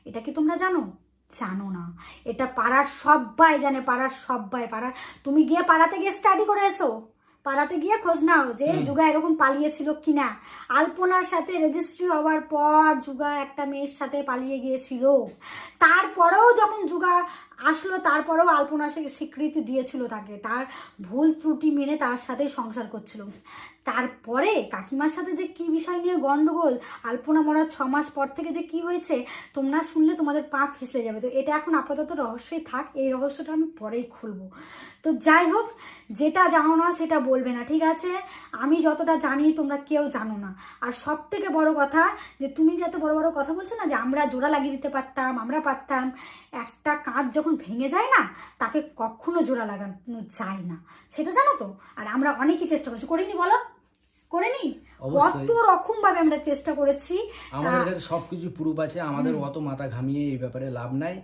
S1: এটা কি তোমরা জানো? জানো না। এটা পাড়ার সবাই জানে পাড়ার সবাই পাড়ার তুমি গিয়ে পাড়াতে গিয়ে স্টাডি করে এসো। পাড়াতে গিয়ে খোঁজ নাও যে যুগা এরকম পালিয়েছিল কিনা। আলপনার সাথে রেজিস্ট্রি হওয়ার পর যুগা একটা মেয়ের সাথে পালিয়ে গিয়েছিল। তারপরেও যখন যুগা আসলো তারপরেও আলপনা সে স্বীকৃতি দিয়েছিল তাকে। তার ভুল ত্রুটি মেনে তার সাথে সংসার করছিল। তারপরে কাকিমার সাথে যে কি বিষয় নিয়ে গন্ডগোল, আলপনা মরার ছ মাস পর থেকে যে কি হয়েছে, তোমরা শুনলে তোমাদের পা ফিসলে যাবে। তো এটা এখন আপাতত রহস্যই থাক, এই রহস্যটা আমি পরেই খুলবো। তো যাই হোক, যেটা জানো না সেটা বলবে না, ঠিক আছে? আমি যতটা জানি তোমরা কেউ জানো না। আর সব থেকে বড় কথা, যে তুমি যে এত বড় বড় কথা বলছো না, যে আমরা জোড়া লাগিয়ে দিতে পারতাম, আমরা পারতাম, একটা কাঁচ যখন ভেঙে যায় না, তাকে কখনো জোড়া লাগানো যায় না। সেটা জানো তো? আর আমরা অনেকই চেষ্টা করছি। করিনি বলো? করিনি
S2: অবশ্যই।
S1: কত রকম ভাবে আমরা চেষ্টা করেছি
S2: আমাদের কাছে সবকিছু প্রুফ আছে আমাদের অত মাথা ঘামিয়ে এই ব্যাপারে লাভ নাই।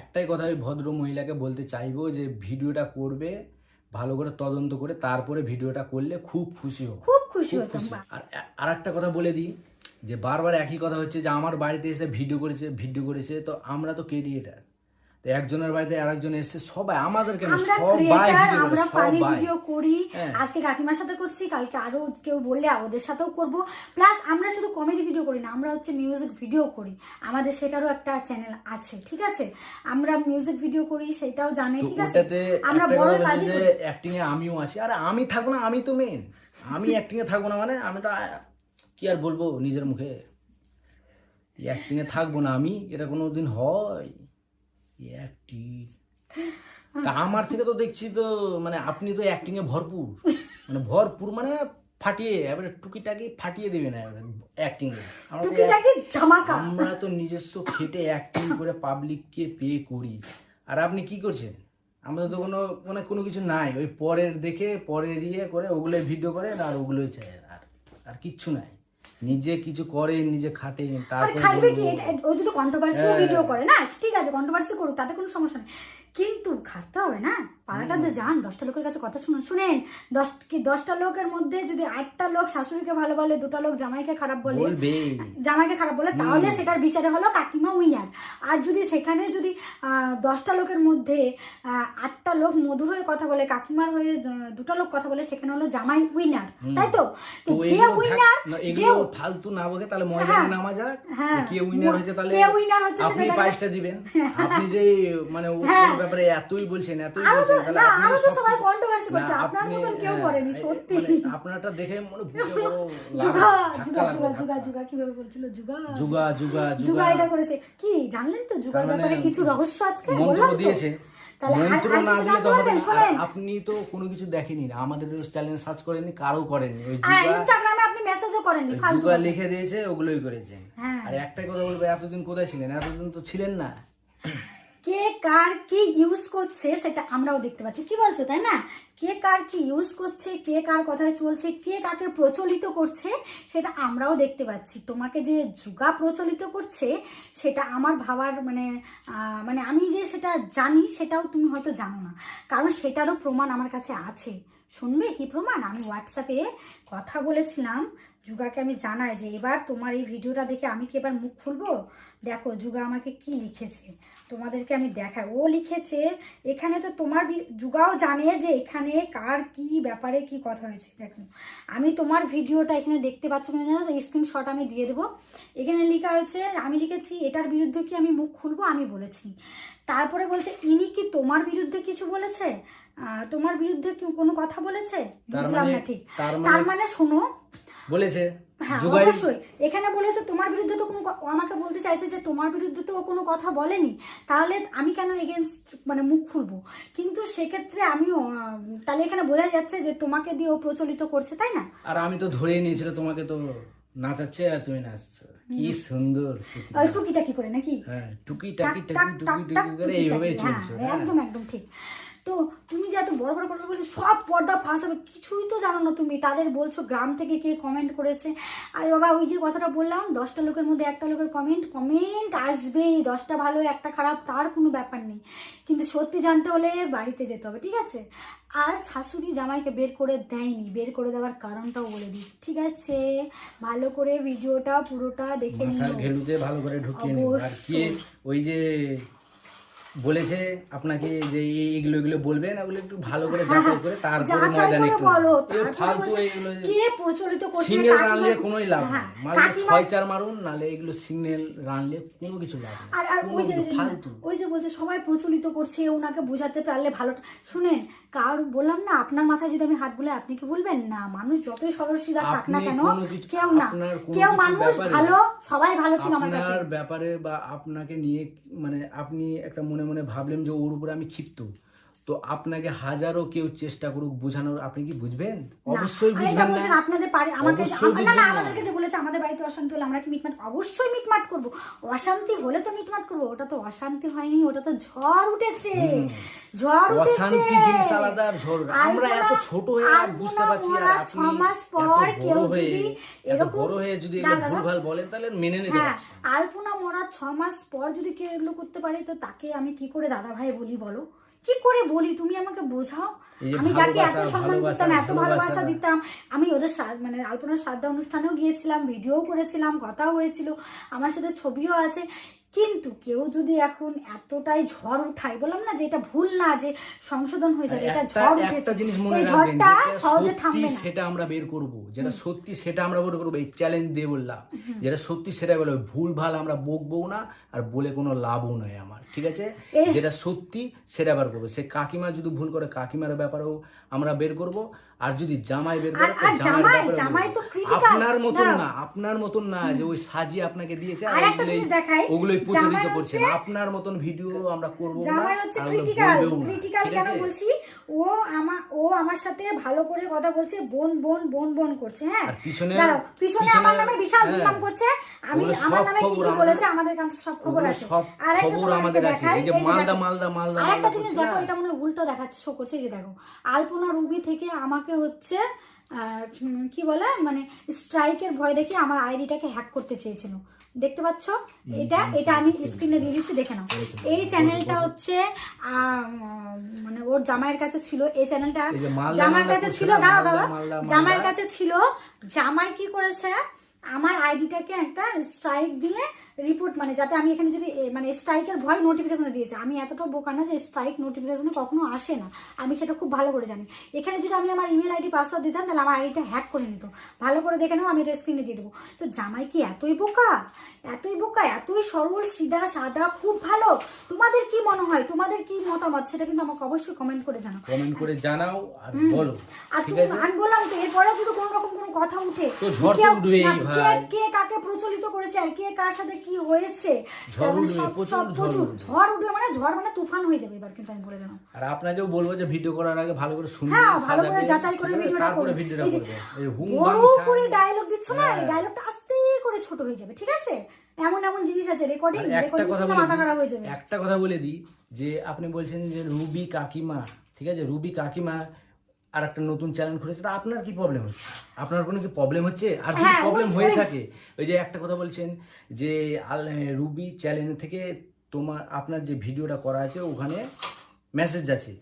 S2: একটাই কথা আমি ভদ্র মহিলাকে বলতে চাইব যে ভিডিওটা করবে ভালো করে তদন্ত করে তারপরে ভিডিওটা করলে খুব খুশি হোক
S1: খুব খুশি হতাম
S2: আর আর একটা কথা বলে দিই যে বারবার একই কথা হচ্ছে যে আমার বাড়িতে এসে ভিডিও করেছে ভিডিও করেছে তো আমরা তো ক্রিয়েটার একজনের বাড়িতে আরেকজন এসে সবাই আমাদের কেন সবাই
S1: আমরা ফানি ভিডিও করি।
S2: হ্যাঁ।
S1: আজকে কাকিমার সাথে করছি কালকে আরও কেউ বললে ওদের সাথেও করব। প্লাস আমরা শুধু কমেডি ভিডিও করি না আমরা হচ্ছে মিউজিক ভিডিও করি। আমাদের সেটারও একটা চ্যানেল আছে ঠিক আছে? আমরা মিউজিক ভিডিও করি সেটাও জানে ঠিক আছে? আমরা বড়
S2: অ্যাক্টিং এ আমিও আছি। আরে আমি থাকব না আমি তো মেন আমি অ্যাক্টিং এ থাকব না মানে আমি তো কি আর বলব নিজের মুখে? অ্যাক্টিং এ থাকব না আমি এটা কোনো দিন হয়। অ্যাক্টিং তা আমার থেকে তো দেখছি তো মানে আপনি তো অ্যাক্টিং এ ভরপুর। মানে ভরপুর মানে ফাটিয়ে এবারে টুকিটাকি ফাটিয়ে দেবে না এবারে অ্যাক্টিং এ। আমরা তো
S1: টুকিটাকি ধামাকা।
S2: আমরা তো নিজস্ব খেটে অ্যাক্টিং করে পাবলিককে পে করি। আর আপনি কি করছেন? আমাদের তো কোনো মানে কোনো কিছু নাই। ওই পরের দেখে পরে দিয়ে করে ওগুলোই ভিডিও করে আর ওগুলোই চাই। আর আর কিচ্ছু নাই। নিজে কিছু করে নিজে খাটেন
S1: তারপরে
S2: তারপর
S1: খাটবে কি? ও যদি কন্ট্রোভার্সি
S2: হ্যাঁ।
S1: ভিডিও করে না ঠিক আছে কন্ট্রোভার্সি করুক তাতে কোনো সমস্যা নেই। কিন্তু খাটতে হবে না। পাড়াটাতে যান দশটা লোকের কাছে কথা শুনুন। শুনেন দশ কি দশটা লোকের মধ্যে যদি আটটা লোক শাশুড়িকে ভালো বলে দুটা লোক জামাইকে খারাপ বলে জামাইকে খারাপ বলে তাহলে সেটার বিচারে হলো কাকিমা উইনার। আর যদি সেখানে যদি দশটা লোকের মধ্যে আটটা লোক মধুর হয়ে কথা বলে কাকিমার হয়ে দুটো লোক কথা বলে সেখানে হলো জামাই উইনার। তাই তো? যে উইনার যে
S2: ফালতু না বকে তাহলে ময়দানে নামা যাক।
S1: হ্যাঁ।
S2: কে উইনার হয়েছে তাহলে?
S1: কে winner হচ্ছে
S2: আপনি প্রাইজটা দিবেন। আপনি যে মানে
S1: হ্যাঁ।
S2: ওর ব্যাপারে এতই বলছেন এতই বলছেন।
S1: না,
S2: আপনি
S1: তো সবাই controversy করছে, আপনার মতন কেউ
S2: হ্যাঁ,
S1: করেনি, সত্যি।
S2: আপনারটা দেখে মনে বুকে বড়
S1: যুগা যুগা যুগা যুগা কীভাবে বলছিল? যুগা
S2: যুগা যুগা
S1: যুগা
S2: যুগা।
S1: এটা করেছে। কি জানলেন তো যুগার ব্যাপারে কিছু রহস্য আজকে? বললাম
S2: দিয়েছে।
S1: তাহলে আর-
S2: মন্ত্র
S1: আর
S2: না
S1: কিছু
S2: দিলে
S1: জানতে
S2: তো হবে
S1: পারবেন?
S2: না। আর
S1: শোনেন।
S2: আপনি তো কোনো কিছু দেখেনি না। আমাদের চ্যানেল সার্চ করেননি কারও করেননি। ওই
S1: ইনস্টাগ্রামে আপনি মেসেজও করেননি ফালতু
S2: লিখে দিয়েছে ওগুলোই করেছেন
S1: হ্যাঁ।
S2: আর একটাই কথা বলব এতদিন কোথায় ছিলেন? এতদিন তো ছিলেন না।
S1: কে কার কি ইউজ করছে সেটা আমরাও দেখতে পাচ্ছি। কি বলছো, তাই না? কে কার কি ইউজ করছে, কে কার কথায় চলছে, কে কাকে প্রচলিত করছে সেটা আমরাও দেখতে পাচ্ছি। তোমাকে যে যুগা প্রচলিত করছে সেটা আমার ভাবার মানে মানে আমি যে সেটা জানি সেটাও তুমি হয়তো জানো না। কারণ সেটারও প্রমাণ আমার কাছে আছে। শুনবে? কি প্রমাণ? আমি হোয়াটসঅ্যাপে কথা বলেছিলাম যুগাকে আমি জানাই যে, এবার তোমার এই ভিডিওটা দেখে আমি কি এবার মুখ খুলবো? দেখো, যুগা আমাকে কি লিখেছে? তোমাদেরকে আমি দেখাই। ও লিখেছে এখানে তো তোমার যুগাও জানে যে এখানে কার কি ব্যাপারে কি কথা হয়েছে। দেখো আমি তোমার ভিডিওটা এখানে দেখতে পাচ্ছ কিনা জানো তো স্ক্রিনশট আমি দিয়ে দেবো। এখানে লেখা হয়েছে আমি লিখেছি এটার বিরুদ্ধে কি আমি মুখ খুলবো? আমি বলেছি। তারপরে বলছে ইনি কি তোমার বিরুদ্ধে কিছু বলেছে? তোমার বিরুদ্ধে কি কোনো কথা বলেছে? বুঝলাম
S2: মানে-
S1: না ঠিক।
S2: তার মানে-
S1: তার মানে শোনো
S2: বলেছে।
S1: হ্যাঁ অবশ্যই। এখানে বলেছে তোমার বিরুদ্ধে তো কোনো আমাকে বলতে চাইছে যে তোমার বিরুদ্ধে তো কোনো কথা বলেনি। তাহলে আমি কেন এগেনস্ট মানে মুখ খুলবো? কিন্তু সেক্ষেত্রে আমিও তাহলে এখানে বোঝা যাচ্ছে যে তোমাকে দিয়ে ও প্রচলিত করছে তাই না?
S2: আর আমি তো ধরেই নিয়েছিল তোমাকে তো নাচাচ্ছে আর তুমি নাচছো। কি সুন্দর
S1: টুকিটাকি করে নাকি?
S2: হ্যাঁ টুকি
S1: টাক
S2: করে
S1: টুকিটাকি, হ্যাঁ,
S2: চলছে। হ্যাঁ।
S1: একদম একদম ঠিক। তো তুমি যে এত বড় বড় কথা বলছো সব পর্দা ফাঁস হবে কিছুই তো জানো না তুমি। তাদের বলছো গ্রাম থেকে কে কমেন্ট করেছে। আরে বাবা ওই যে কথাটা বললাম দশটা লোকের মধ্যে একটা লোকের কমেন্ট কমেন্ট আসবেই দশটা ভালো একটা খারাপ তার কোনো ব্যাপার নেই। কিন্তু সত্যি জানতে হলে বাড়িতে যেতে হবে ঠিক আছে? আর শাশুড়ি জামাইকে বের করে দেয়নি। বের করে দেওয়ার কারণটাও বলে দিই ঠিক আছে? ভালো করে ভিডিওটা পুরোটা দেখে নিও।
S2: ভালো করে ঢুকিয়ে নিন আর কে। ওই যে বলেছে আপনাকে যে এইগুলো এগুলো এগুলো বলবেন ওগুলো একটু ভালো করে যাচাই করে তারপরে
S1: হ্যাঁ,
S2: ময়দানে একটু এই ফালতু এইগুলো
S1: কে প্রচলিত করছে
S2: সিগন্যাল রানলে কোনোই লাভ নেই।
S1: হ্যাঁ,
S2: মারলে ছয় চার মারুন নালে এগুলো সিগন্যাল রানলে কোনো কিছু লাভ নেই।
S1: আর আর ওই যে
S2: ফালতু।
S1: ওই যে বলছে সবাই প্রচলিত করছে ওনাকে বোঝাতে পারলে ভালো। শুনেন কার বললাম না আপনার মাথায় যদি আমি হাত বলে আপনি কি বলবেন? না মানুষ যতই সরল সিধা থাক না কেন কেউ না। কেউ মানুষ ভালো সবাই ভালো ছিল আমার কাছে।
S2: আপনার ব্যাপারে বা আপনাকে নিয়ে মানে আপনি একটা মনে মনে ভাবলাম যে ওর উপরে আমি ক্ষিপ্ত। তো আপনাকে হাজারো কেউ চেষ্টা করুক বোঝানোর আপনি কি বুঝবেন? অবশ্যই বুঝবেন না।
S1: আপনাদের বাড়ি আমাকে না না
S2: না।
S1: আমাদেরকে বলেছে আমাদের বাড়িতে অশান্তি হলে আমরা কি মিটমাট অবশ্যই মিটমাট করব। অশান্তি হলে তো মিটমাট করব। ওটা তো অশান্তি হয়নি ওটা তো ঝড় উঠেছে। ঝড় উঠেছে।
S2: অশান্তি জিনিস আলাদা ঝড়। আমরা এত ছোট হয়ে আর বুঝতে পারছি আর আপনি
S1: মাস পর কেউ
S2: হয়ে
S1: যদি এরকম-
S2: বড় হয়ে যদি এগুলো
S1: দাদা।
S2: ভুলভাল বলেন তাহলে মেনে নিতে
S1: হ্যাঁ
S2: পারছি।
S1: আলপনা মরা ছ মাস পর যদি কেউ এগুলো করতে পারে তো তাকে আমি কি করে দাদা ভাই বলি বলো? কি করে বলি? তুমি আমাকে বোঝাও। আমি যাকে এত সম্মান দিতাম এত ভালোবাসা। দিতাম আমি ওদের মানে আলপনার শ্রাদ্ধা অনুষ্ঠানেও গিয়েছিলাম ভিডিও করেছিলাম কথাও হয়েছিল আমার সাথে ছবিও আছে। কিন্তু কেউ যদি এখন এতটাই ঝড় উঠায় বললাম না যে এটা ভুল না যে সংশোধন হয়ে যাবে এটা ঝড় উঠেছে। এই ঝড়টা সহজে থামবে না।
S2: সেটা আমরা বের করব। যেটা সত্যি সেটা আমরা বের করব এই চ্যালেঞ্জ দিয়ে বললাম। যেটা সত্যি সেটা বলব ভুল ভালো আমরা বকবো না আর বলে কোনো লাভও নয় আমার ঠিক আছে? যেটা সত্যি সেটা বের করব। সে কাকিমা যদি ভুল করে কাকিমার ব্যাপারেও আমরা বের করব। আর যদি জামাই বের করে
S1: জামাই- জামাই তো।
S2: আপনার মতন না আপনার মতন না যে ওই সাজি আপনাকে দিয়েছে আর
S1: আর একটা
S2: ওগুলোই
S1: জিনিস দেখাই,
S2: ওগুলোই প্রচলিত করছে আপনার মতন ভিডিও আমরা করব না
S1: জামাই হচ্ছে ক্রিটিক্যাল ক্রিটিক্যাল কেন বলছি? ও আমার ও আমার সাথে ভালো করে কথা বলছে বোন বোন বোন বোন করছে হ্যাঁ?
S2: পিছনে-
S1: পিছনে আমার নামে বিশাল
S2: হ্যাঁ।
S1: দুর্নাম করছে। আমি আমার নামে কি কি বলেছে আমাদের কাছে সব খবর আছে। আর একটা
S2: খবর আমাদের আছে। এই যে মালদা, মালদা, মালদা,
S1: আর একটা জিনিস দেখো এটা মনে উল্টো দেখাচ্ছে। শো করছে এই দেখো আলপনা রুবি থেকে আমাকে হচ্ছে কি বলে মানে স্ট্রাইকের ভয় দেখে আমার আইডিটাকে হ্যাক করতে চেয়েছিল। দেখতে পাচ্ছ? এটা এটা আমি স্ক্রিনে দিয়ে দিচ্ছি দেখে নাও। এই চ্যানেলটা হচ্ছে মানে ওর জামাইয়ের কাছে ছিল। এই চ্যানেলটা জামাইয়ের কাছে ছিল দাঁড়া দাঁড়া। জামাইয়ের কাছে ছিল জামাই কি করেছে? আমার আইডিটাকে একটা স্ট্রাইক দিয়ে রিপোর্ট মানে যাতে আমি এখানে যদি মানে স্ট্রাইকের ভয় নোটিফিকেশন দিয়েছে আমি এতটা বোকা না যে স্ট্রাইক নোটিফিকেশনে কখনো আসে না। আমি সেটা খুব ভালো করে জানি। এখানে যদি আমি আমার ইমেল আইডি পাসওয়ার্ড দিতাম তাহলে আমার আইডিটা হ্যাক করে নিত। ভালো করে দেখে নাও আমি এটা স্ক্রিনে দিয়ে দেবো। তো জামাই কি এতই বোকা? এতই বোকা এতই সরল সিধা সাদা খুব ভালো। তোমাদের কি মনে হয়? তোমাদের কি মতামত? সেটা কিন্তু আমাকে অবশ্যই কমেন্ট করে জানাও।
S2: কমেন্ট করে জানাও আর বলো
S1: আর তুমি আমি বললাম তো এরপরে যদি কোনো রকম কোনো কথা উঠে
S2: তো ঝড়
S1: কে কাকে প্রচলিত করেছে আর কে কার সাথে কি হয়েছে?
S2: ঝড় উঠবে, প্রচুর ঝড় উঠবে।
S1: মানে ঝড় মানে তুফান হয়ে যাবে এবার কিন্তু আমি বলে দিলাম।
S2: আর আপনাকেও বলব যে ভিডিও করার আগে ভালো করে শুনবেন
S1: হ্যাঁ ভালো করে যাচাই করে ভিডিওটা
S2: ভিডিওটা
S1: এই যে বড় করে ডায়লগ দিচ্ছ না এই
S2: হ্যাঁ।
S1: ডায়লগটা আস্তে করে ছোট হয়ে যাবে ঠিক আছে? এমন এমন জিনিস আছে রেকর্ডিং
S2: একটা
S1: রেকর্ডিং
S2: কথা বলে
S1: মাথা খারাপ হয়ে যাবে।
S2: একটা কথা বলে দিই যে আপনি বলছেন যে রুবি কাকিমা ঠিক আছে? রুবি কাকিমা আর একটা নতুন চ্যানেল খুলেছে তা আপনার কি প্রবলেম হচ্ছে? আপনার কোনো কি প্রবলেম হচ্ছে? আর যদি
S1: হ্যাঁ,
S2: প্রবলেম হয়ে থাকে ওই যে একটা কথা বলছেন যে আল- রুবি চ্যানেল থেকে তোমার আপনার যে ভিডিওটা করা আছে ওখানে মেসেজ আছে।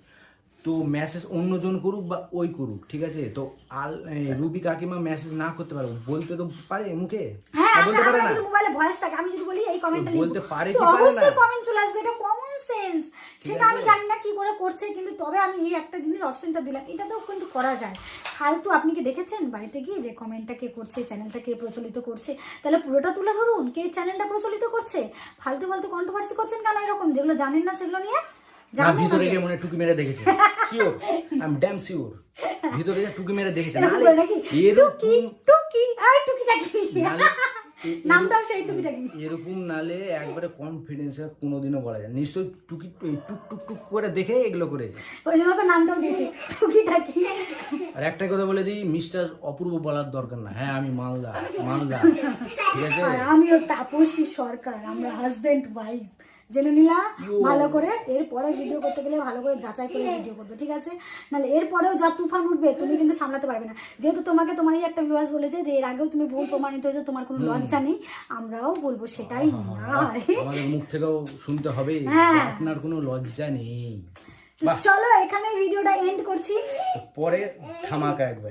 S2: তো মেসেজ অন্যজন করুক বা ওই করুক ঠিক আছে? তো আল রুবি কাকিমা মেসেজ না করতে পারব বলতে তো পারে মুখে?
S1: হ্যাঁ
S2: বলতে পারে না?
S1: মোবাইলে ভয়েস থাকে আমি যদি বলি এই কমেন্টটা
S2: বলতে পারে কি পারে না?
S1: কমেন্ট চলে আসবে এটা কমন সেন্স সেটা আমি জানি না কি করে করছে কিন্তু তবে আমি এই একটা জিনিস অপশনটা দিলাম। এটা তো কিন্তু করা যায়। ফালতু আপনি কি দেখেছেন বাড়িতে গিয়ে যে কমেন্টটা কে করছে চ্যানেলটা কে প্রচলিত করছে? তাহলে পুরোটা তুলে ধরুন কে চ্যানেলটা প্রচলিত করছে? ফালতু ফালতু কন্ট্রোভার্সি করছেন কেন এরকম? যেগুলো জানেন না সেগুলো নিয়ে
S2: না ভিতরে গিয়ে মনে টুকি মেরে দেখেছে। Sure I am damn sure ভিতরে গিয়ে টুকি মেরে দেখেছে। নালে
S1: টুকি টুকি আই টুকিটা কি নামটাও সেই টুকিটা কি
S2: এরকম নালে একবারে কনফিডেন্সে কোনোদিনও বলা যায় নিশ্চয়ই টুকি টুক টুক টুক করে দেখে এগুলো করেছে
S1: ওই জন্য তো নামটাও দিয়েছে টুকিটা কি
S2: আর একটা কথা বলে দিই মিস্টার অপূর্ব বলার দরকার না। হ্যাঁ আমি মালদা মালদা ঠিক আছে?
S1: আমিও তাপসী সরকার আমরা হাজবেন্ড ওয়াইফ জেনে নিলাম। ভালো করে এরপরে ভিডিও করতে গেলে ভালো করে যাচাই করে ভিডিও করবে ঠিক আছে? নাহলে এরপরেও যা তুফান উঠবে তুমি কিন্তু সামলাতে পারবে না। যেহেতু তোমাকে তোমারই একটা ভিউয়ার্স বলেছে যে এর আগেও তুমি ভুল প্রমাণিত হয়েছে তোমার কোনো লজ্জা নেই আমরাও বলব সেটাই
S2: আমাদের মুখ থেকেও শুনতে হবে
S1: হ্যাঁ।
S2: আপনার কোনো লজ্জা নেই।
S1: চলো এখানে ভিডিওটা এন্ড করছি।
S2: পরে ধামাকা একবার।